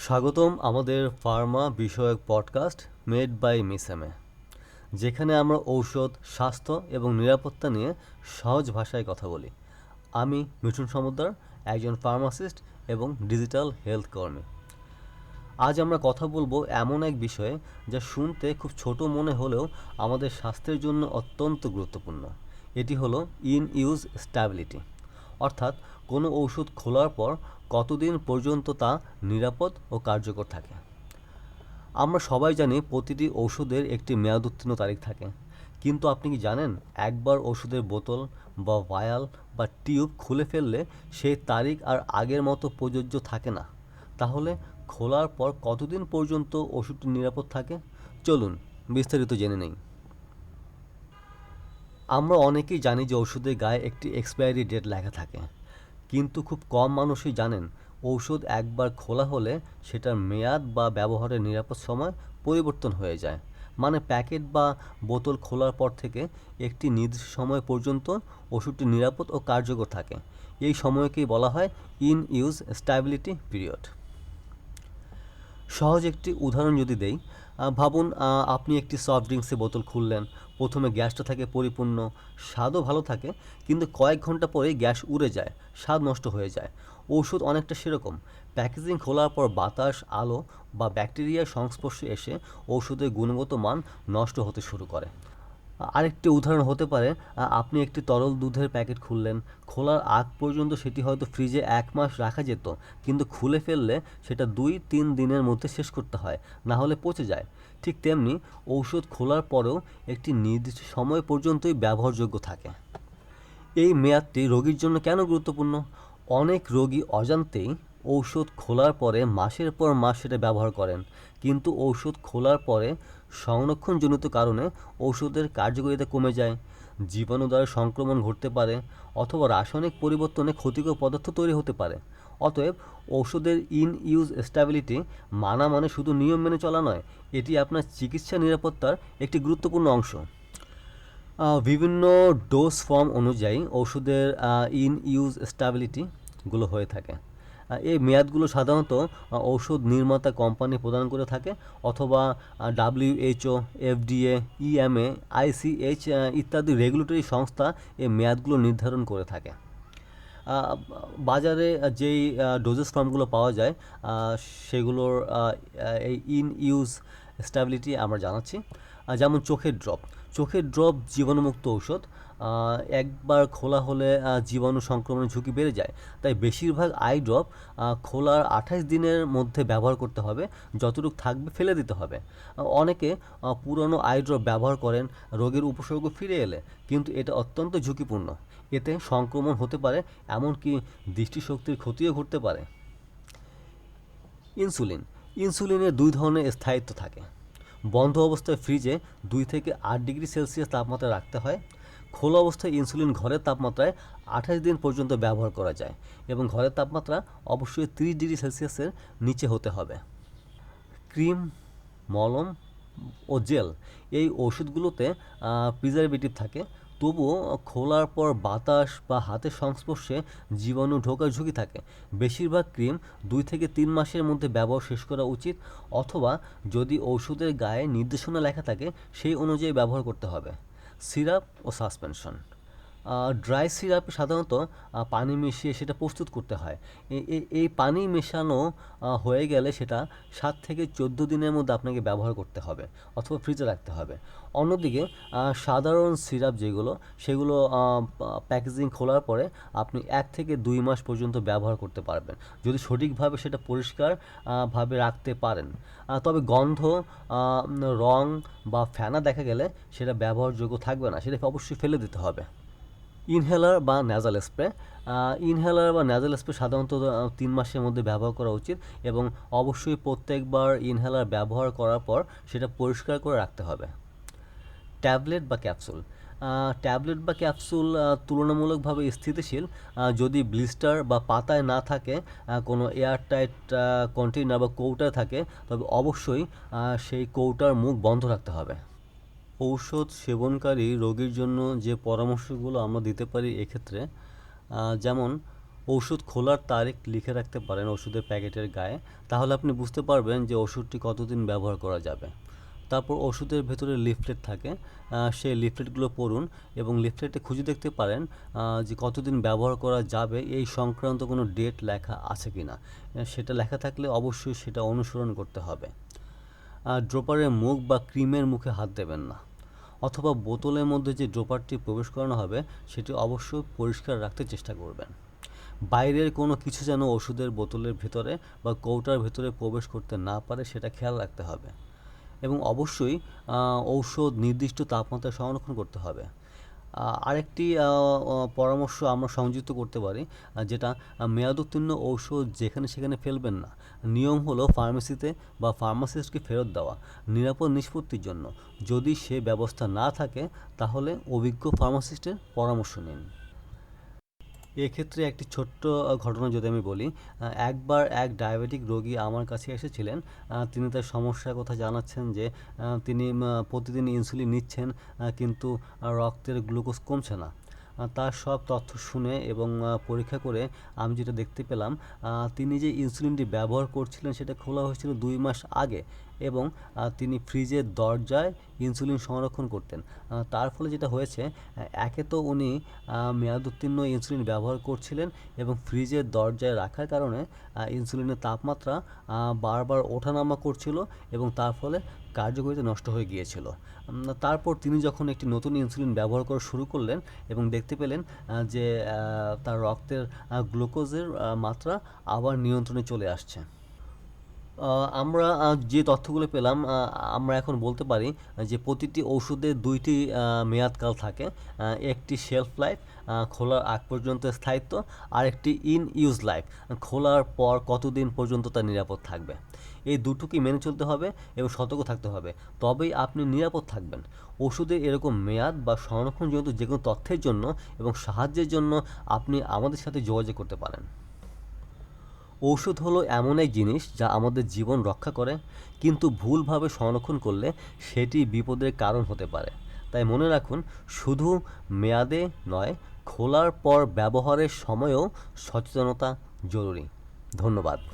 স্বাগতম আমাদের ফার্মা বিষয়ক পডকাস্ট মেড বাই মিসেমে, যেখানে আমরা ঔষধ, স্বাস্থ্য এবং নিরাপত্তা নিয়ে সহজ ভাষায় কথা বলি। আমি মিঠুন সমুদ্র একজন ফার্মাসিস্ট এবং ডিজিটাল হেলথ কর্মী। আজ আমরা কথা বলব এমন এক বিষয়ে যা শুনতে খুব ছোট মনে হলেও আমাদের স্বাস্থ্যের জন্য অত্যন্ত গুরুত্বপূর্ণ। এটি হলো ইন ইউজ স্ট্যাবিলিটি, অর্থাৎ কোনো ঔষধ খোলার পর কতদিন পর্যন্ত তা নিরাপদ ও কার্যকর থাকে? আমরা সবাই জানি প্রতিটি ওষুধের একটি মেয়াদ উত্তীর্ণ তারিখ থাকে। কিন্তু আপনি কি জানেন একবার ওষুধের বোতল বা ভায়াল বা টিউব খুলে ফেললে সেই তারিখ আর আগের মতো প্রযোজ্য থাকে না? তাহলে খোলার পর কতদিন পর্যন্ত ওষুধটি নিরাপদ থাকে? চলুন বিস্তারিত জেনে নেই। আমরা অনেকেই জানি যে ওষুধের গায়ে একটি এক্সপায়ারি ডেট লেখা থাকে। কিন্তু খুব কম মানুষই জানেন ঔষধ একবার খোলা হলে সেটার মেয়াদ বা ব্যবহারের নিরাপদ সময় পরিবর্তন হয়ে যায়। মানে প্যাকেট বা বোতল খোলার পর থেকে একটি নির্দিষ্ট সময় পর্যন্ত ওষুধটি নিরাপদ ও কার্যকর থাকে। এই সময়কেই বলা হয় ইন ইউজ স্ট্যাবিলিটি পিরিয়ড। সহজ একটি উদাহরণ যদি দেই ভাবুন আপনি একটি সফট ড্রিঙ্কসের বোতল খুললেন প্রথমে গ্যাসটা থাকে পরিপূর্ণ, স্বাদও ভালো থাকে, কিন্তু কয়েক ঘণ্টা পরে গ্যাস উড়ে যায়, স্বাদ নষ্ট হয়ে যায়। ওষুধ অনেকটা সেরকম। প্যাকেজিং খোলার পর বাতাস, আলো বা ব্যাকটেরিয়ার সংস্পর্শে এসে ওষুধের গুণগত মান নষ্ট হতে শুরু করে। আরেকটি উদাহরণ হতে পারে আপনি একটি তরল দুধের প্যাকেট খুললেন, খোলার আগ পর্যন্ত সেটি হয়তো ফ্রিজে এক মাস রাখা যেত, কিন্তু খুলে ফেললে সেটা দুই তিন দিনের মধ্যে শেষ করতে হয়, না হলে পচে যায়। ঠিক তেমনি ঔষধ খোলার পরেও একটি নির্দিষ্ট সময় পর্যন্তই ব্যবহারযোগ্য থাকে। এই মেয়াদটি রোগীর জন্য কেন গুরুত্বপূর্ণ? অনেক রোগী অজান্তেই ঔষধ খোলার পরে মাসের পর মাস সেটা ব্যবহার করেন, কিন্তু ঔষধ খোলার পরে সংরক্ষণজনিত কারণে ঔষধের কার্যকারিতা কমে যায় জীবাণু দ্বারা সংক্রমণ ঘটতে পারে অথবা রাসায়নিক পরিবর্তনে ক্ষতিকর পদার্থ তৈরি হতে পারে। অতএব ওষুধের ইন ইউজ স্ট্যাবিলিটি মানা মানে শুধু নিয়ম মেনে চলা নয়, এটি আপনার চিকিৎসা নিরাপত্তার একটি গুরুত্বপূর্ণ অংশ। বিভিন্ন ডোজ ফর্ম অনুযায়ী ওষুধের ইন ইউজ স্ট্যাবিলিটিগুলো হয়ে থাকে। এই মেয়াদগুলো সাধারণত ঔষধ নির্মাতা কোম্পানি প্রদান করে থাকে অথবা ডাব্লিউএইচও এফডিএ ইএমএ আইসিএইচ ইত্যাদি রেগুলেটরি সংস্থা এই মেয়াদগুলো নির্ধারণ করে থাকে। বাজারে যেই ডোজেস ফর্মগুলো পাওয়া যায় সেগুলোর এই ইন ইউজ স্ট্যাবিলিটি আমরা জানাচ্ছি। যেমন চোখের ড্রপ চোখের ড্রপ জীবাণুমুক্ত ঔষধ। একবার খোলা হলে জীবাণু সংক্রমণের ঝুঁকি বেড়ে যায়। তাই বেশিরভাগ আই ড্রপ খোলার আঠাশ দিনের মধ্যে ব্যবহার করতে হবে। যতটুকু থাকবে ফেলে দিতে হবে। অনেকে পুরনো আই ড্রপ ব্যবহার করেন, রোগের উপসর্গ ফিরে এলে। কিন্তু এটা অত্যন্ত ঝুঁকিপূর্ণ। এতে সংক্রমণ হতে পারে, এমনকি দৃষ্টিশক্তির ক্ষতিও ঘটতে পারে। ইনসুলিন। ইনসুলিনের দুই ধরনের স্থায়িত্ব থাকে। বন্ধ অবস্থায় ফ্রিজে দুই থেকে আট ডিগ্রি সেলসিয়াস তাপমাত্রা রাখতে হয়। খোলা অবস্থায় ইনসুলিন ঘরের তাপমাত্রায় আঠাশ দিন পর্যন্ত ব্যবহার করা যায় এবং ঘরের তাপমাত্রা অবশ্যই তিরিশ ডিগ্রি সেলসিয়াসের নিচে হতে হবে। ক্রিম, মলম ও জেল এই ওষুধগুলোতে প্রিজারভেটিভ থাকে। তবুও খোলার পর বাতাস বা হাতের সংস্পর্শে জীবাণু ঢোকার ঝুঁকি থাকে। বেশিরভাগ ক্রিম দুই থেকে তিন মাসের মধ্যে ব্যবহার শেষ করা উচিত অথবা যদি ওষুধের গায়ে নির্দেশনা লেখা থাকে, সেই অনুযায়ী ব্যবহার করতে হবে। সিরাপ ও সাসপেনশন। ড্রাই সিরাপ সাধারণত পানি মিশিয়ে সেটা প্রস্তুত করতে হয়। এই পানি মেশানো হয়ে গেলে সেটা সাত থেকে চোদ্দ দিনের মধ্যে আপনাকে ব্যবহার করতে হবে অথবা ফ্রিজে রাখতে হবে। অন্যদিকে সাধারণ সিরাপ যেগুলো, সেগুলো প্যাকেজিং খোলার পরে আপনি এক থেকে দুই মাস পর্যন্ত ব্যবহার করতে পারবেন। যদি সঠিকভাবে সেটা পরিষ্কার ভাবে রাখতে পারেন। তবে গন্ধ রং বা ফেনা দেখা গেলে সেটা ব্যবহারযোগ্য থাকবে না। সেটাকে অবশ্যই ফেলে দিতে হবে। ইনহেলার বা ন্যাজাল স্প্রে ইনহেলার বা ন্যাজাল স্প্রে সাধারণত তিন মাসের মধ্যে ব্যবহার করা উচিত এবং অবশ্যই প্রত্যেকবার ইনহেলার ব্যবহার করার পর সেটা পরিষ্কার করে রাখতে হবে। ট্যাবলেট বা ক্যাপসুল ট্যাবলেট বা ক্যাপসুল তুলনামূলকভাবে স্থিতিশীল যদি ব্লিস্টার বা পাতায় না থাকে কোনো এয়ারটাইট কন্টেইনার বা কৌটায় থাকে, তবে অবশ্যই সেই কৌটার মুখ বন্ধ রাখতে হবে। ঔষধ সেবনকারী রোগীর জন্য যে পরামর্শগুলো আমরা দিতে পারি এক্ষেত্রে যেমন ওষুধ খোলার তারিখ লিখে রাখতে পারেন ওষুধের প্যাকেটের গায়ে, তাহলে আপনি বুঝতে পারবেন যে ওষুধটি কতদিন ব্যবহার করা যাবে। তারপর ওষুধের ভেতরে লিফলেট থাকে সেই লিফলেটগুলো পড়ুন এবং লিফলেটে খুঁজে দেখতে পারেন যে কতদিন ব্যবহার করা যাবে, এই সংক্রান্ত কোনো ডেট লেখা আছে কি না সেটা লেখা থাকলে অবশ্যই সেটা অনুসরণ করতে হবে। ড্রপারের মুখ বা ক্রিমের মুখে হাত দেবেন না। অথবা বোতলের মধ্যে যে ড্রপারটি প্রবেশ করানো হবে, সেটি অবশ্যই পরিষ্কার রাখতে চেষ্টা করবেন। বাইরের কোনো কিছু যেন ওষুধের বোতলের ভেতরে বা কৌটার ভেতরে প্রবেশ করতে না পারে, সেটা খেয়াল রাখতে হবে। এবং অবশ্যই ঔষধ নির্দিষ্ট তাপমাত্রা সংরক্ষণ করতে হবে। আরেকটি পরামর্শ আমরা সংযুক্ত করতে পারি যেটা মেয়াদোত্তীর্ণ ঔষধ যেখানে সেখানে ফেলবেন না। নিয়ম হলো ফার্মেসিতে বা ফার্মাসিস্টকে ফেরত দেওয়া, নিরাপদ নিষ্পত্তির জন্য। যদি সে ব্যবস্থা না থাকে, তাহলে অভিজ্ঞ ফার্মাসিস্টের পরামর্শ নিন। এক্ষেত্রে একটি ছোট্ট ঘটনা যদি আমি বলি একবার এক ডায়াবেটিক রোগী আমার কাছে এসেছিলেন তিনি তার সমস্যার কথা জানাচ্ছেন যে তিনি প্রতিদিন ইনসুলিন নিচ্ছেন কিন্তু রক্তের গ্লুকোজ কমছে না। তার সব তথ্য শুনে এবং পরীক্ষা করে আমি যেটা দেখতে পেলাম তিনি যে ইনসুলিনটি ব্যবহার করছিলেন সেটা খোলা হয়েছিল দুই মাস আগে। এবং তিনি ফ্রিজের দরজায় ইনসুলিন সংরক্ষণ করতেন। তার ফলে যেটা হয়েছে একে তো উনি মেয়াদোত্তীর্ণ ইনসুলিন ব্যবহার করছিলেন এবং ফ্রিজের দরজায় রাখার কারণে ইনসুলিনের তাপমাত্রা বারবার ওঠানামা করছিল এবং তার ফলে কার্যকরিতা নষ্ট হয়ে গিয়েছিল। তারপর তিনি যখন একটি নতুন ইনসুলিন ব্যবহার করা শুরু করলেন এবং দেখতে পেলেন যে তার রক্তের গ্লুকোজের মাত্রা আবার নিয়ন্ত্রণে চলে আসছে। আমরা যে তথ্যগুলো পেলাম আমরা এখন বলতে পারি যে প্রতিটি ওষুধের দুইটি মেয়াদকাল থাকে। একটি শেলফ লাইফ খোলার আগ পর্যন্ত স্থায়িত্ব, আর একটি ইন ইউজ লাইফ খোলার পর কতদিন পর্যন্ত তা নিরাপদ থাকবে। এই দুটোকে মেনে চলতে হবে এবং সতর্ক থাকতে হবে। তবেই আপনি নিরাপদ থাকবেন। ওষুধের এরকম মেয়াদ বা সংরক্ষণজনিত যে কোনো তথ্যের জন্য এবং সাহায্যের জন্য আপনি আমাদের সাথে যোগাযোগ করতে পারেন। ঔষধ হলো এমন এক জিনিস যা আমাদের জীবন রক্ষা করে, কিন্তু ভুলভাবে সংরক্ষণ করলে সেটি বিপদের কারণ হতে পারে। তাই মনে রাখুন, শুধু মেয়াদে নয়, খোলার পর ব্যবহারের সময়ও সচেতনতা জরুরি। ধন্যবাদ।